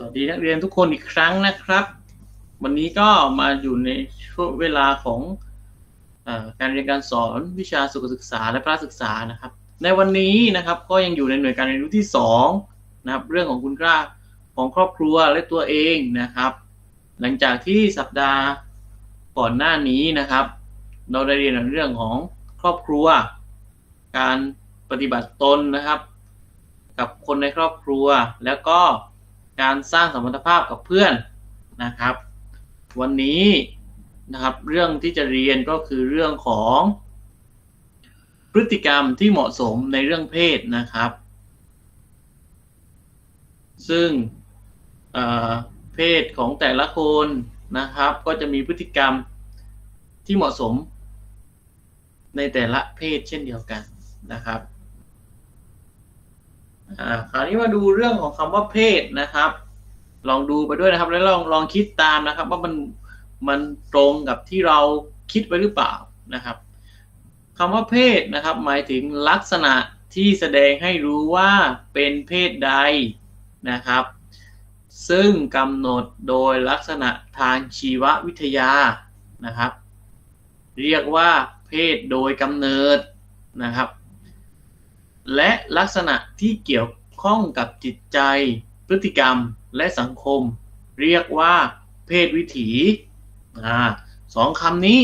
สวัสดีนักเรียนทุกคนอีกครั้งนะครับ วันนี้ก็มาอยู่ในช่วงเวลาของอการเรียนการสอนวิชาสุขศึกษาและพระศึกษานะครับ ในวันนี้นะครับก็ยังอยู่ในหน่วยการเรียนรู้ที่2นะครับเรื่องของคุณค่าของครอบครัวและตัวเองนะครับ หลังจากที่สัปดาห์ก่อนหน้านี้นะครับ เราได้เรียนเรื่องของครอบครัว การปฏิบัติตนนะครับ กับคนในครอบครัวแล้วก็ การสร้างสมพันธภาพกับเพื่อนนะครับ วันนี้นะครับเรื่องที่จะเรียนก็คือเรื่องของพฤติกรรมที่เหมาะสมในเรื่องเพศนะครับ ซึ่งเเพศของแต่ละคนนะครับ ก็จะมีพฤติกรรมที่เหมาะสมในแต่ละเพศเช่นเดียวกันนะครับ อ่าคราวนี้มาดูเรื่องของคำว่าเพศนะครับ ลองดูไปด้วยนะครับ แล้วลองลองคิดตามนะครับ ว่ามันมันตรงกับที่เราคิดไวหรือเปล่านะครับคำว่าเพศนะครับ หมายถึงลักษณะที่แสดงให้รู้ว่าเป็นเพศใดนะครับ ซึ่งกำหนดโดยลักษณะทางชีววิทยานะครับ เรียกว่าเพศโดยกำเนิดนะครับ และลักษณะที่เกี่ยวข้องกับจิตใจ พฤติกรรมและสังคม เรียกว่า เพศวิถีอ่าสองคำนี้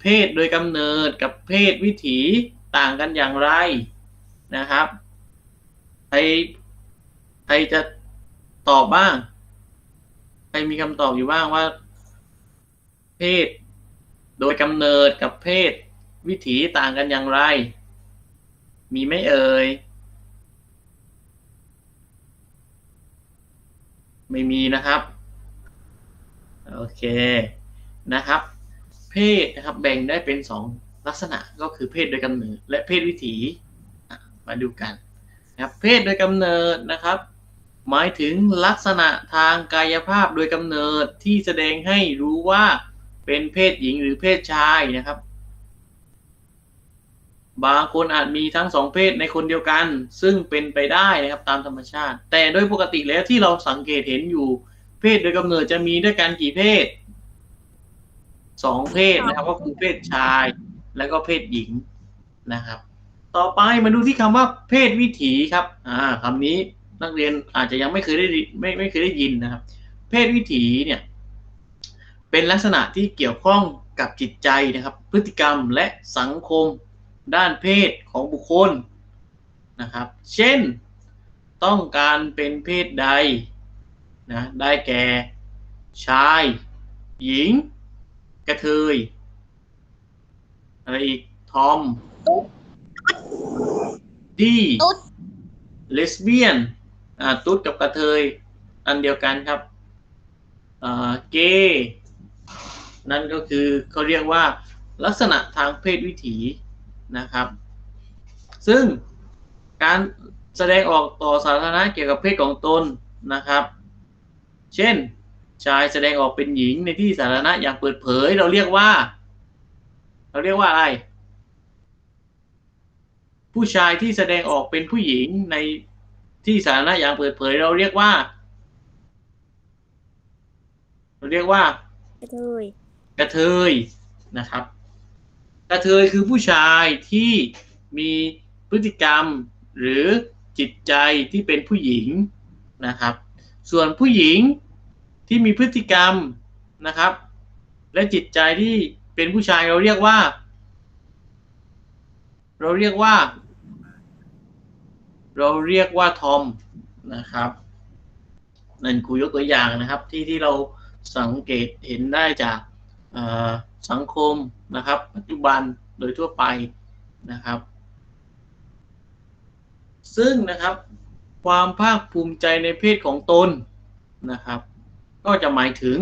เพศโดยกำเนิดกับเพศวิถีต่างกันอย่างไรนะครับใครใครจะตอบบ้าง ใครมีคำตอบอยู่บ้างว่า เพศ โดยกำเนิดกับเพศวิถีต่างกันอย่างไร มีไม่เอ่ย ไม่มีนะครับ โอเคนะครับ เพศนะครับแบ่งได้เป็นสองลักษณะก็คือเพศโดยกำเนิดและเพศวิถีมาดูกันนะครับเพศโดยกำเนิดนะครับ หมายถึงลักษณะทางกายภาพโดยกำเนิดที่แสดงให้รู้ว่าเป็นเพศหญิงหรือเพศชายนะครับ บางคนอาจมีทั้งสองเพศในคนเดียวกัน ซึ่งเป็นไปได้นะครับตามธรรมชาติ แต่โดยปกติแล้วที่เราสังเกตเห็นอยู่ เพศโดยกำเนิดจะมีด้วยกันกี่เพศสองเพศนะครับก็คือเพศชายแล้วก็เพศหญิงนะครับ ต่อไปมาดูที่คำว่าเพศวิถีครับอ่าคำนี้นักเรียนอาจจะยังไม่เคยได้ไม่ไม่เคยได้ยินนะครับ เพศวิถีเนี่ยเป็นลักษณะที่เกี่ยวข้องกับจิตใจนะครับ พฤติกรรมและสังคม ด้านเพศของบุคคลนะครับ เช่นต้องการเป็นเพศใดนะได้แก่ชาย หญิง กระเทย อะไรอีก ทอม ดีเลสเบี้ยนอ่าตุ๊ดกับกระเทย อันเดียวกันครับอ่าเกย์นั่นก็คือเขาเรียกว่าลักษณะทางเพศวิถี นะครับ ซึ่งการแสดงออกต่อสาธารณะเกี่ยวกับเพศของตนนะครับ เช่น ชายแสดงออกเป็นหญิงในที่สาธารณะอย่างเปิดเผย เราเรียกว่า เราเรียกว่าอะไร ผู้ชายที่แสดงออกเป็นผู้หญิงในที่สาธารณะอย่างเปิดเผย เราเรียกว่า เราเรียกว่ากระเทยกระเทยนะครับ กระเทยคือผู้ชายที่มีพฤติกรรมหรือจิตใจที่เป็นผู้หญิงนะครับ ส่วนผู้หญิงที่มีพฤติกรรมนะครับ และจิตใจที่เป็นผู้ชายเราเรียกว่า เราเรียกว่า เราเรียกว่าทอมนะครับนั่นครูยกตัวอย่างนะครับที่ที่เราสังเกตเห็นได้จาก สังคมนะครับ ปัจจุบันโดยทั่วไปนะครับ ซึ่งนะครับความภาคภูมิใจในเพศของตนนะครับ ก็จะหมายถึง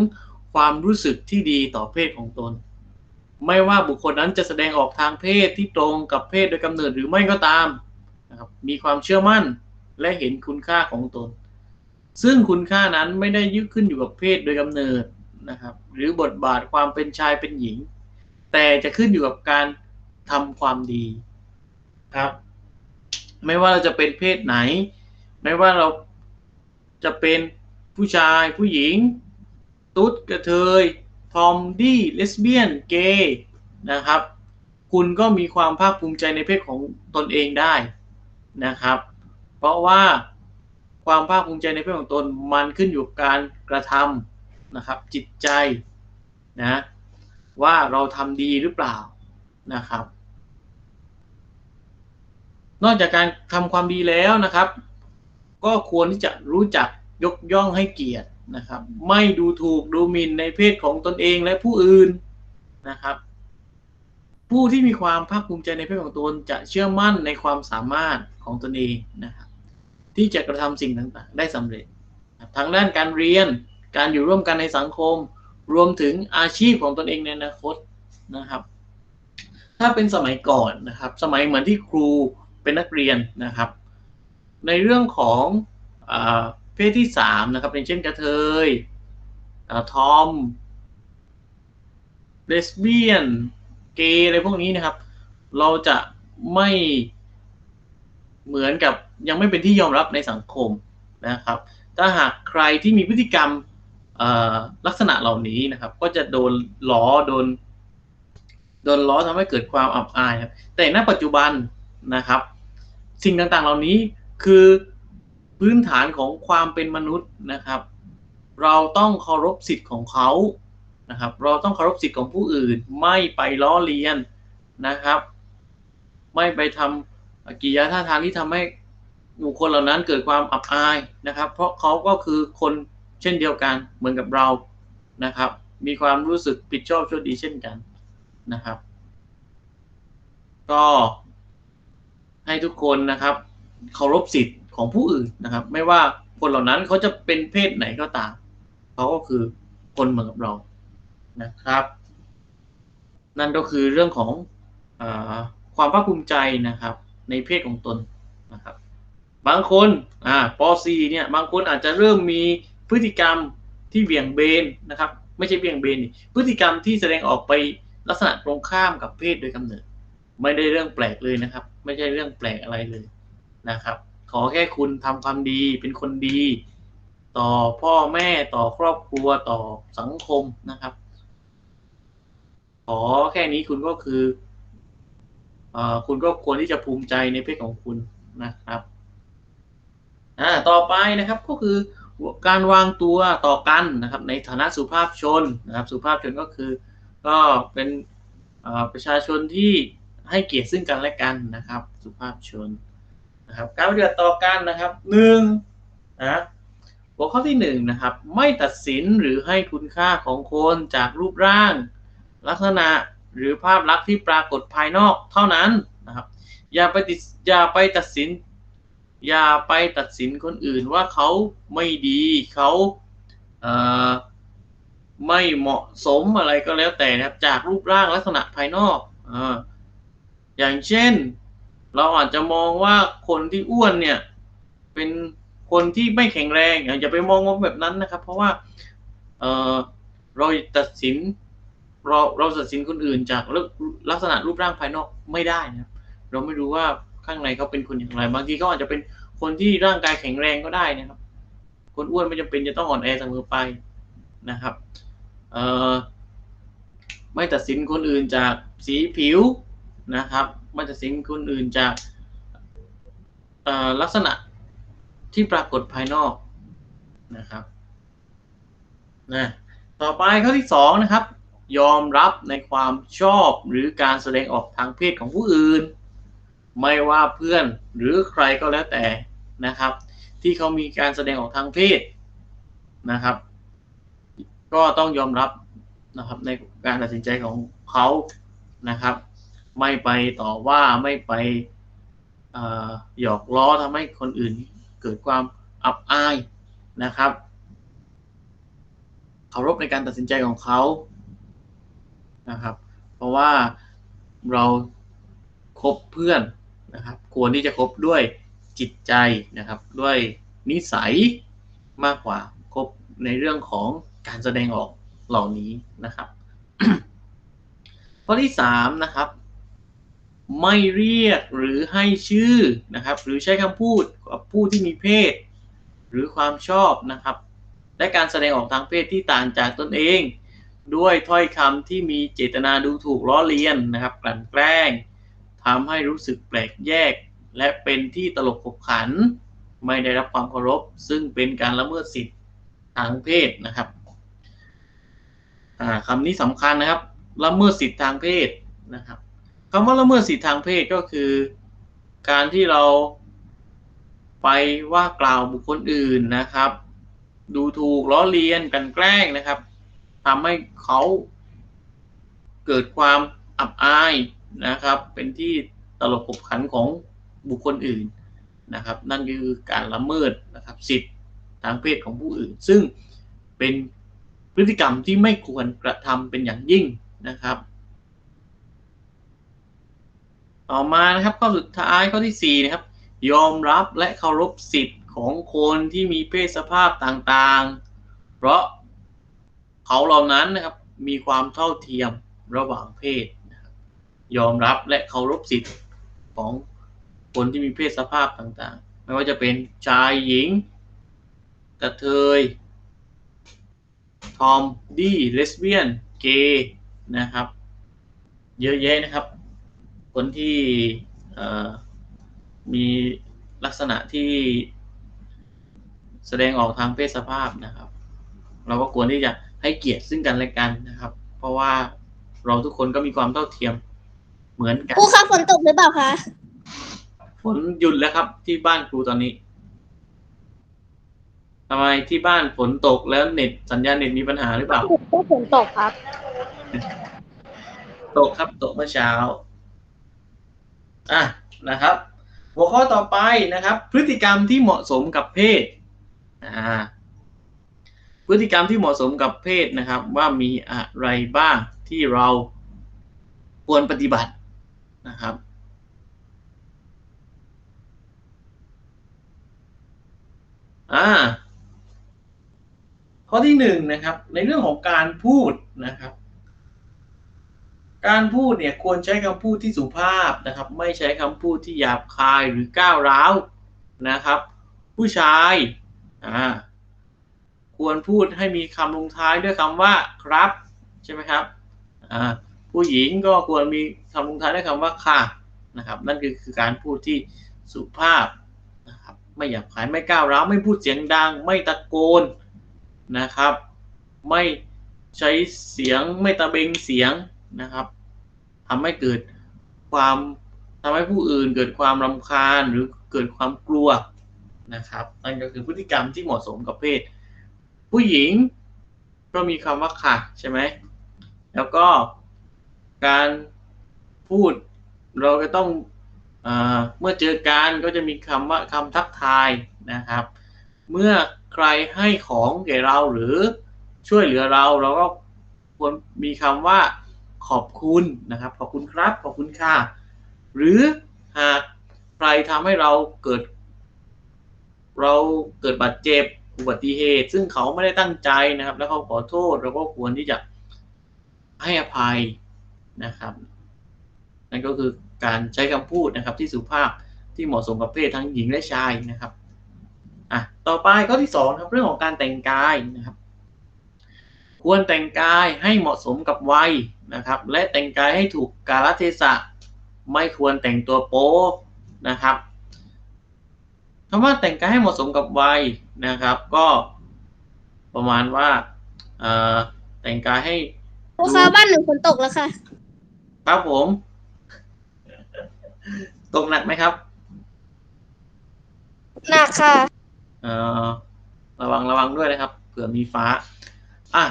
ความรู้สึกที่ดีต่อเพศของตน ไม่ว่าบุคคลนั้นจะแสดงออกทางเพศที่ตรงกับเพศโดยกำเนิดหรือไม่ก็ตามนะครับมีความเชื่อมั่นและเห็นคุณค่าของตน ซึ่งคุณค่านั้นไม่ได้ยึดขึ้นอยู่กับเพศโดยกำเนิด นะครับ หรือบทบาทความเป็นชายเป็นหญิง แต่จะขึ้นอยู่กับการทำความดีครับ ไม่ว่าเราจะเป็นเพศไหน ไม่ว่าเราจะเป็นผู้ชายผู้หญิง ตุ๊ดกระเทย ทอมดี้เลสเบี้ยนเกย์นะครับ คุณก็มีความภาคภูมิใจในเพศของตนเองได้นะครับ เพราะว่าความภาคภูมิใจในเพศของตนมันขึ้นอยู่กับการกระทำ นะครับ จิตใจนะว่าเราทำดีหรือเปล่านะครับ นอกจากการทำความดีแล้วนะครับ ก็ควรที่จะรู้จักยกย่องให้เกียรตินะครับ ไม่ดูถูกดูหมิ่นในเพศของตนเองและผู้อื่นนะครับ ผู้ที่มีความภาคภูมิใจในเพศของตนจะเชื่อมั่นในความสามารถของตนเองนะครับที่จะกระทำสิ่งต่างๆ ได้สำเร็จทั้งด้านการเรียน การอยู่ร่วมกันในสังคม รวมถึงอาชีพของตนเองในอนาคตนะครับ ถ้าเป็นสมัยก่อนนะครับ สมัยเหมือนที่ครูเป็นนักเรียนนะครับ ในเรื่องของอเพศที่สามนะครับอย่างเช่นกระเทยทอมเลสเบี้ยนเกย์อะไรพวกนี้นะครับ เราจะไม่เหมือนกับยังไม่เป็นที่ยอมรับในสังคมนะครับ ถ้าหากใครที่มีพฤติกรรม ลักษณะเหล่านี้นะครับ ก็จะโดนล้อโดน โดนล้อทำให้เกิดความอับอายครับ แต่ณปัจจุบันนะครับ สิ่งต่างๆเหล่านี้คือพื้นฐานของความเป็นมนุษย์นะครับ เราต้องเคารพสิทธิ์ของเขานะครับ เราต้องเคารพสิทธิ์ของผู้อื่น ไม่ไปล้อเลียนนะครับ ไม่ไปทำกิริยาท่าทางที่ทำให้บุคคลเหล่านั้นเกิดความอับอายนะครับ เพราะเขาก็คือคน เช่นเดียวกันเหมือนกับเรานะครับ มีความรู้สึกผิดชอบชั่วดีเช่นกันนะครับ ก็ให้ทุกคนนะครับเคารพสิทธิ์ของผู้อื่นนะครับ ไม่ว่าคนเหล่านั้นเขาจะเป็นเพศไหนก็ตามเขาก็คือคนเหมือนกับเรานะครับ นั่นก็คือเรื่องของอความภาคภูมิใจนะครับ ในเพศของตนนะครับ บางคนอ่าป .4 เนี่ยบางคนอาจจะเริ่มมี พฤติกรรมที่เบี่ยงเบนนะครับ ไม่ใช่เบี่ยงเบนพฤติกรรมที่แสดงออกไปลักษณะตรงข้ามกับเพศโดยกำเนิด ไม่ได้เรื่องแปลกเลยนะครับ ไม่ใช่เรื่องแปลกอะไรเลยนะครับ ขอแค่คุณทำความดีเป็นคนดี ต่อพ่อแม่ต่อครอบครัวต่อสังคมนะครับ ขอแค่นี้คุณก็คืออคุณก็ควรที่จะภูมิใจในเพศของคุณนะครับอ่าต่อไปนะครับก็คือ การวางตัวต่อกันนะครับในฐานะสุภาพชนนะครับสุภาพชนก็คือก็เป็นประชาชนที่ให้เกียรติซึ่งกันและกันนะครับ สุภาพชนนะครับการปฏิบัติต่อกันนะครับหนึ่งนะหัวข้อที่หนึ่งนะครับไม่ตัดสินหรือให้คุณค่าของคนจากรูปร่าง ลักษณะหรือภาพลักษณ์ที่ปรากฏภายนอกเท่านั้นนะครับอย่าไปติดอย่าไปตัดสิน อย่าไปตัดสินคนอื่นว่าเขาไม่ดีเขาเไม่เหมาะสมอะไรก็แล้วแต่นะครับ จากรูปร่างลักษณะภายนอกออย่างเช่น เราอาจจะมองว่าคนที่อ้วนเนี่ย เป็นคนที่ไม่แข็งแรงอย่าไปมองว่าแบบนั้นนะครับ เพราะว่าเเราตัดสินเราเราตัดสินคนอื่นจากลักษณะรูปร่างภายนอกไม่ได้นะครับ เราไม่รู้ว่า ข้างในเขาเป็นคนอย่างไร บางทีเขาอาจจะเป็นคนที่ร่างกายแข็งแรงก็ได้นะครับ คนอ้วนไม่จำเป็นจะต้องอ่อนแอเสมอไปนะครับไม่ตัดสินคนอื่นจากสีผิวนะครับไม่ตัดสินคนอื่นจากลักษณะที่ปรากฏภายนอกนะครับนะต่อไปข้อที่สองนะครับ ยอมรับในความชอบหรือการแสดงออกทางเพศของผู้อื่น ไม่ว่าเพื่อนหรือใครก็แล้วแต่นะครับ ที่เขามีการแสดงออกทางเพศนะครับ ก็ต้องยอมรับนะครับในการตัดสินใจของเขานะครับ ไม่ไปต่อว่าไม่ไปหยอกล้อทำให้คนอื่นเกิดความอับอายนะครับเคารพในการตัดสินใจของเขานะครับ เพราะว่าเราคบเพื่อน นะครับ ควรที่จะคบด้วยจิตใจนะครับ ด้วยนิสัยมากกว่าคบในเรื่องของการแสดงออกเหล่านี้นะครับข้อที่สามนะครับ ไม่เรียกหรือให้ชื่อนะครับ หรือใช้คำพูดกับผู้ที่มีเพศ หรือความชอบนะครับ และการแสดงออกทางเพศที่ต่างจากตนเอง ด้วยถ้อยคำที่มีเจตนาดูถูกล้อเลียนนะครับกลั่นแกล้ง ทำให้รู้สึกแปลกแยก และเป็นที่ตลกขบขัน ไม่ได้รับความเคารพ ซึ่งเป็นการละเมิดสิทธิทางเพศนะครับคำนี้สำคัญนะครับ ละเมิดสิทธิทางเพศนะครับคำว่าละเมิดสิทธิทางเพศก็คือ การที่เราไปว่ากล่าวบุคคลอื่นนะครับ ดูถูกล้อเลียนกันแกล้งนะครับทำให้เขาเกิดความอับอาย นะครับ เป็นที่ตลกขบขันของบุคคลอื่นนะครับ นั่นคือการละเมิดนะครับสิทธิทางเพศของผู้อื่น ซึ่งเป็นพฤติกรรมที่ไม่ควรกระทำเป็นอย่างยิ่งนะครับ ต่อมานะครับข้อสุดท้ายข้อที่ 4 นะครับ ยอมรับและเคารพสิทธิ์ของคนที่มีเพศสภาพต่างๆ เพราะเขาเหล่านั้นนะครับมีความเท่าเทียมระหว่างเพศ ยอมรับและเคารพสิทธิ์ของคนที่มีเพศสภาพต่างๆ ไม่ว่าจะเป็นชายหญิง กระเทย ทอมดี้เลสเบี้ยน เกย์นะครับ เยอะแยะนะครับ คนที่มีลักษณะที่แสดงออกทางเพศสภาพนะครับ เราก็ควรที่จะให้เกียรติซึ่งกันและกันนะครับ เพราะว่าเราทุกคนก็มีความเท่าเทียม เหมือนกัน ครูคะฝนตกหรือเปล่าคะฝนหยุดแล้วครับที่บ้านครูตอนนี้ทำไมที่บ้านฝนตกแล้วเน็ตสัญญาณเน็ตมีปัญหาหรือเปล่า ก็ฝนตกครับ ตกครับตกเมื่อเช้า อะนะครับ หัวข้อต่อไปนะครับ พฤติกรรมที่เหมาะสมกับเพศอ่าพฤติกรรมที่เหมาะสมกับเพศนะครับ ว่ามีอะไรบ้างที่เราควรปฏิบัติ นะครับ อ่า ข้อที่หนึ่งนะครับ ในเรื่องของการพูดนะครับ การพูดเนี่ยควรใช้คำพูดที่สุภาพนะครับ ไม่ใช้คำพูดที่หยาบคายหรือก้าวร้าวนะครับ ผู้ชาย อ่า ควรพูดให้มีคำลงท้ายด้วยคำว่าครับ ใช่ไหมครับ อ่า ผู้หญิงก็ควรมีคำลงท้ายด้วยคำว่าค่ะนะครับ นั่นคือคือการพูดที่สุภาพนะครับไม่หยาบคายไม่ก้าวร้าวไม่พูดเสียงดัง ไม่ตะโกนนะครับ ไม่ใช้เสียงไม่ตะเบงเสียงนะครับทำให้เกิดความทำให้ผู้อื่นเกิดความรำคาญหรือเกิดความกลัวนะครับนั่นก็คือพฤติกรรมที่เหมาะสมกับเพศ ผู้หญิงก็มีคำว่าค่ะใช่ไหมแล้วก็ การพูดเราก็ต้องเอเมื่อเจอกันก็จะมีคำว่าคำทักทายนะครับ เมื่อใครให้ของแก่เราหรือช่วยเหลือเราเราก็ควรมีคำว่าขอบคุณนะครับ ขอบคุณครับ ขอบคุณค่ะ หรือหากใครทำให้เราเกิด เราเกิดบาดเจ็บอุบัติเหตุ ซึ่งเขาไม่ได้ตั้งใจนะครับ แล้วเขาขอโทษเราก็ควรที่จะให้อภัย นะครับ นั่นก็คือการใช้คำพูดนะครับที่สุภาพที่เหมาะสมกับเพศทั้งหญิงและชายนะครับอะต่อไปข้อที่สองครับเรื่องของการแต่งกายนะครับ ควรแต่งกายให้เหมาะสมกับวัยนะครับ และแต่งกายให้ถูกกาลเทศะไม่ควรแต่งตัวโป๊นะครับคำว่าแต่งกายให้เหมาะสมกับวัยนะครับ ก็ประมาณว่าแต่งกายให้ครูคะบ้านหนึ่งฝนตกแล้วค่ะ ครับผม ตกหนักไหมครับ หนักค่ะ เอ่อ ระวังระวังด้วยนะครับ เผื่อมีฟ้า อะ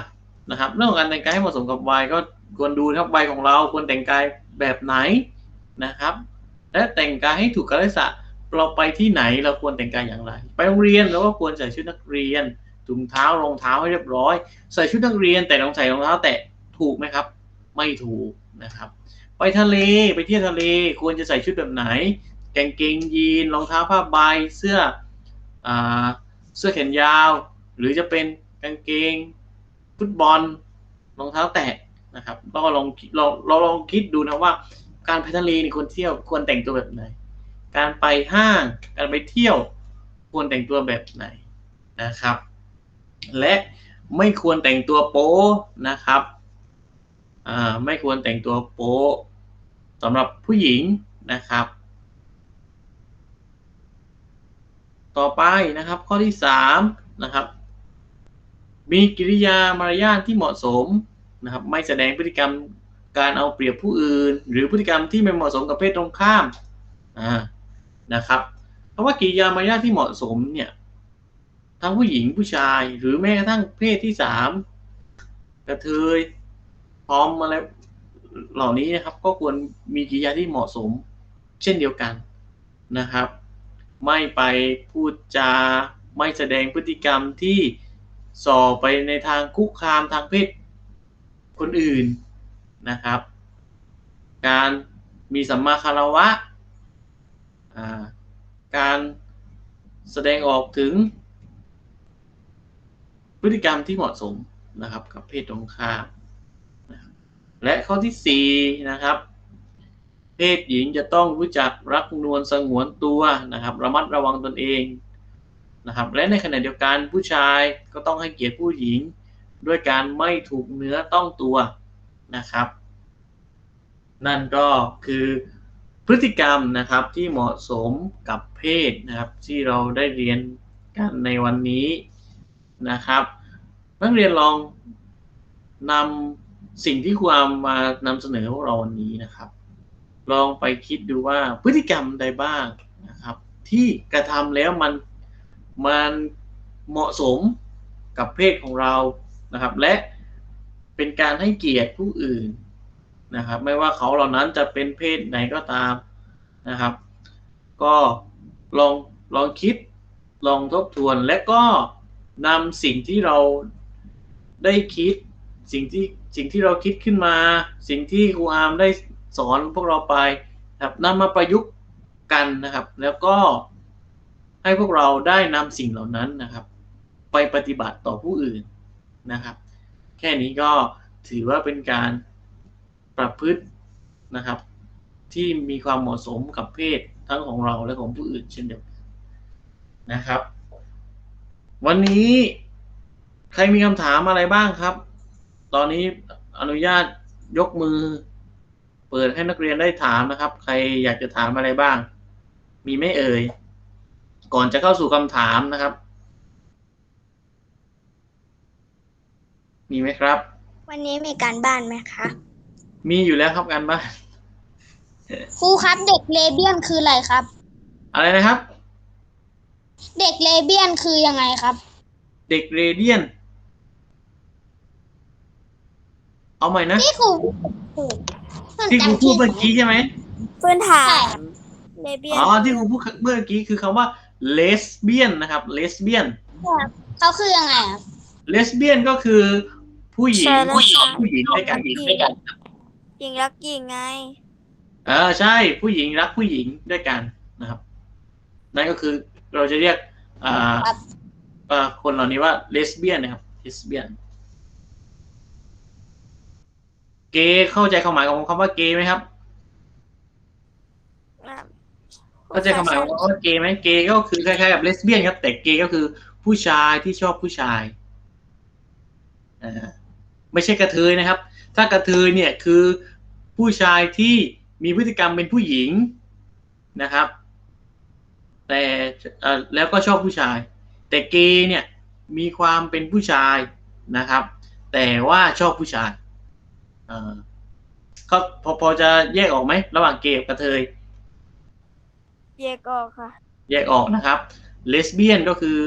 นะครับ เรื่องของการแต่งกายให้เหมาะสมกับวัยก็ควรดูครับวัยของเราควรแต่งกายแบบไหนนะครับ และแต่งกายให้ถูกกาลเทศะเราไปที่ไหนเราควรแต่งกายอย่างไร ไปโรงเรียนเราก็ควรใส่ชุดนักเรียนถุงเท้ารองเท้าให้เรียบร้อย ใส่ชุดนักเรียนแต่ต้องใส่รองเท้าแตะถูกไหมครับ ไม่ถูกนะครับ ไปทะเลไปเที่ยวทะเลควรจะใส่ชุดแบบไหนกางเกงยีนรองเท้าผ้าใบเสื้ออเสื้อแขนยาว หรือจะเป็นกางเกงฟุตบอลรองเท้าแตะนะครับเราลองเราเราลองคิดดูนะว่า การไปทะเลนี่ควรเที่ยวควรแต่งตัวแบบไหน การไปห้างการไปเที่ยวควรแต่งตัวแบบไหนนะครับ และไม่ควรแต่งตัวโป๊นะครับ ไม่ควรแต่งตัวโป๊สำหรับผู้หญิงนะครับ ต่อไปนะครับข้อที่สามนะครับมีกิริยามารยาทที่เหมาะสมนะครับไม่แสดงพฤติกรรมการเอาเปรียบผู้อื่น หรือพฤติกรรมที่ไม่เหมาะสมกับเพศตรงข้ามนะครับเพราะว่ากิริยามารยาทที่เหมาะสมเนี่ยทั้งผู้หญิงผู้ชายหรือแม้กระทั่งเพศที่สามกระเทย พร้อมอะไรเหล่านี้นะครับ ก็ควรมีกิริยาที่เหมาะสม เช่นเดียวกันนะครับ ไม่ไปพูดจาไม่แสดงพฤติกรรมที่ส่อไปในทางคุกคามทางเพศคนอื่นนะครับ การมีสัมมาคารวะ การแสดงออกถึง พฤติกรรมที่เหมาะสมนะครับกับเพศตรงข้าม และข้อที่สี่นะครับเพศหญิงจะต้องรู้จักรักนวลสงวนตัวนะครับ ระมัดระวังตนเองนะครับและในขณะเดียวกันผู้ชายก็ต้องให้เกียรติผู้หญิง ด้วยการไม่ถูกเนื้อต้องตัวนะครับ นั่นก็คือพฤติกรรมนะครับที่เหมาะสมกับเพศนะครับ ที่เราได้เรียนกันในวันนี้นะครับ นักเรียนลองนำ สิ่งที่ครูอามมานำเสนอพวกเราวันนี้นะครับ ลองไปคิดดูว่าพฤติกรรมใดบ้างนะครับ ที่กระทำแล้วมันมันเหมาะสมกับเพศของเรานะครับ และเป็นการให้เกียรติผู้อื่นนะครับ ไม่ว่าเขาเหล่านั้นจะเป็นเพศไหนก็ตามนะครับ ก็ลองลองคิดลองทบทวนและก็นำสิ่งที่เราได้คิดสิ่งที่ สิ่งที่เราคิดขึ้นมา สิ่งที่ครูอาร์มได้สอนพวกเราไปนะครับนำมาประยุกต์กันนะครับ แล้วก็ให้พวกเราได้นำสิ่งเหล่านั้นนะครับ ไปปฏิบัติต่อผู้อื่นนะครับ แค่นี้ก็ถือว่าเป็นการประพฤตินะครับ ที่มีความเหมาะสมกับเพศทั้งของเราและของผู้อื่นเช่นเดียวกันนะครับ วันนี้ใครมีคำถามอะไรบ้างครับ ตอนนี้อนุญาตยกมือ เปิดให้นักเรียนได้ถามนะครับ ใครอยากจะถามอะไรบ้าง มีไหม่เอ่ย ก่อนจะเข้าสู่คำถามนะครับ มีไหมครับ วันนี้มีการบ้านไหมคะ มีอยู่แล้วครับการบ้าน ครูครับเด็กเลเบียนคืออะไรครับ อะไรนะครับ เด็กเลเบียนคือยังไงครับ เด็กเรเดียน เอาใหม่นะที่ครูที่ครูพูดเมื่อกี้ใช่ไหมพื้นฐาใช่นเลเบียนอ๋อที่ครูพูดเมื่อกี้คือคำว่าเลสเบี้ยนนะครับเลสเบี้ยนเขาคือยังไงครับเลสเบี้ยนก็คือผู้หญิงใช่แล้วผู้หญิงค่ะผู้หญิงด้วยกันด้วยกันหญิงรักหญิงไงเออใช่ผู้หญิงรักผู้หญิงด้วยกันนะครับ นั่นก็คือเราจะเรียกอ่าครับอ่าคนเหล่านี้ว่าเลสเบี้ยนนะครับเลสเบี้ยน เกย์เข้าใจความหมายของคำว่าเกย์ไหมครับ เข้าใจความหมายของคำว่าเกย์ไหมเกย์ก็คือคล้ายๆกับเลสเบี้ยนครับ แต่เกย์ก็คือผู้ชายที่ชอบผู้ชายอ่าไม่ใช่กระเทยนะครับ ถ้ากระเทยเนี่ยคือผู้ชายที่มีพฤติกรรมเป็นผู้หญิงนะครับ แต่เอ่อแล้วก็ชอบผู้ชาย แต่เกย์เนี่ยมีความเป็นผู้ชายนะครับ แต่ว่าชอบผู้ชาย เอ่อเขาพอพอจะแยกออกไหมระหว่างเกย์กับกระเทยเยกออกค่ะ แยกออกนะครับ เลสเบี้ยนก็คือ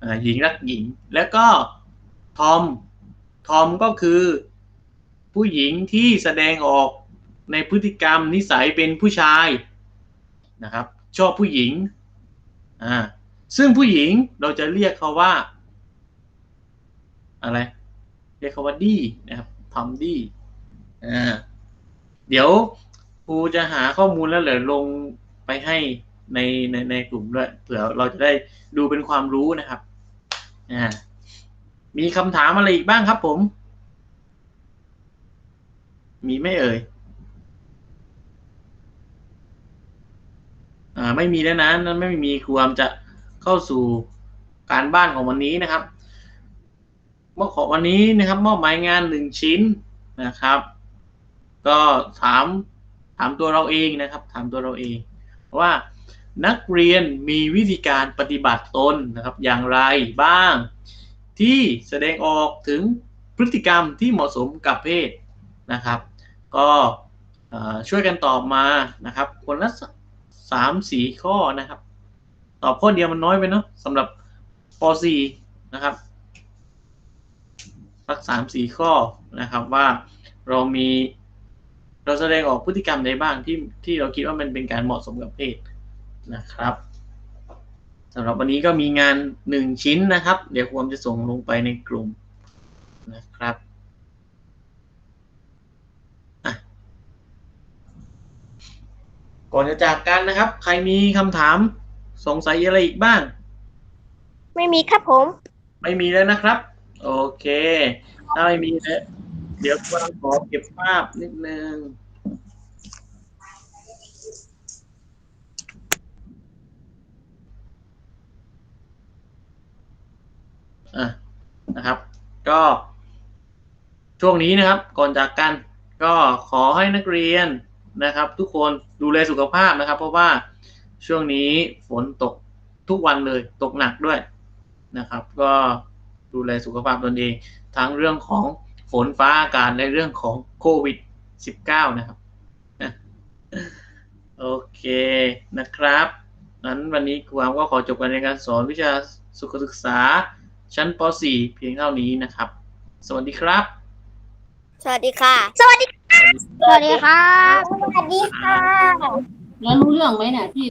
เอ่อหญิงรักหญิง แล้วก็ทอม ทอมก็คือ ผู้หญิงที่แสดงออกในพฤติกรรมนิสัยเป็นผู้ชายนะครับ ชอบผู้หญิงอ่าซึ่งผู้หญิงเราจะเรียกเขาว่า อะไร เรียกเขาว่าดีนะครับทอมดี อ่าเดี๋ยวครูจะหาข้อมูลแล้วเดี๋ยวลงไปให้ในในในกลุ่มด้วยเผื่อเราจะได้ดูเป็นความรู้นะครับอ่ามีคำถามอะไรอีกบ้างครับผม มีไม่เอ่ยอ่าไม่มีแล้วนะนั้นไม่มีครูอามจะเข้าสู่การบ้านของวันนี้นะครับเมื่อของวันนี้นะครับมอบหมายงานหนึ่งชิ้นนะครับ ก็ถามถามตัวเราเองนะครับ ถามตัวเราเองว่านักเรียนมีวิธีการปฏิบัติตนนะครับ อย่างไรบ้าง ที่แสดงออกถึงพฤติกรรมที่เหมาะสมกับเพศนะครับ ก็ช่วยกันตอบมานะครับ คนละสสามสี่ข้อนะครับ ตอบข้อเดียวมันน้อยไปเนาะสำหรับป .4 นะครับสักสามสี่ข้อนะครับว่าเรามี เราแสดงออกพฤติกรรมใดบ้างที่ที่เราคิดว่ามันเป็นการเหมาะสมกับเพศนะครับสำหรับวันนี้ก็มีงานหนึ่งชิ้นนะครับ เดี๋ยวผมจะส่งลงไปในกลุ่มนะครับอะก่อนจะจากกันนะครับ ใครมีคำถามสงสัยอะไรอีกบ้าง ไม่มีครับผม ไม่มีแล้วนะครับ โอเค ถ้าไม่มีแล้ว เดี๋ยวกวางขอเก็บภาพนิดนึงอะนะครับ ก็ ช่วงนี้นะครับ ก่อนจากกัน ก็ขอให้นักเรียนนะครับ ทุกคนดูแลสุขภาพนะครับ เพราะว่าช่วงนี้ฝนตกทุกวันเลยตกหนักด้วยนะครับ ก็ดูแลสุขภาพตนเองทั้งเรื่องของ ฝนฟ้าอากาศและเรื่องของโควิด -19 นะครับโอเคนะครับนั้นวันนี้ครูอามก็ขอจบการเรียนการสอนวิชาสุขศึกษา ชั้นป .4 เพียงเท่านี้นะครับ สวัสดีครับ สวัสดีค่ะ สวัสดีครับสวัสดีค่ะแล้วรู้เรื่องไหมเนี่ยที่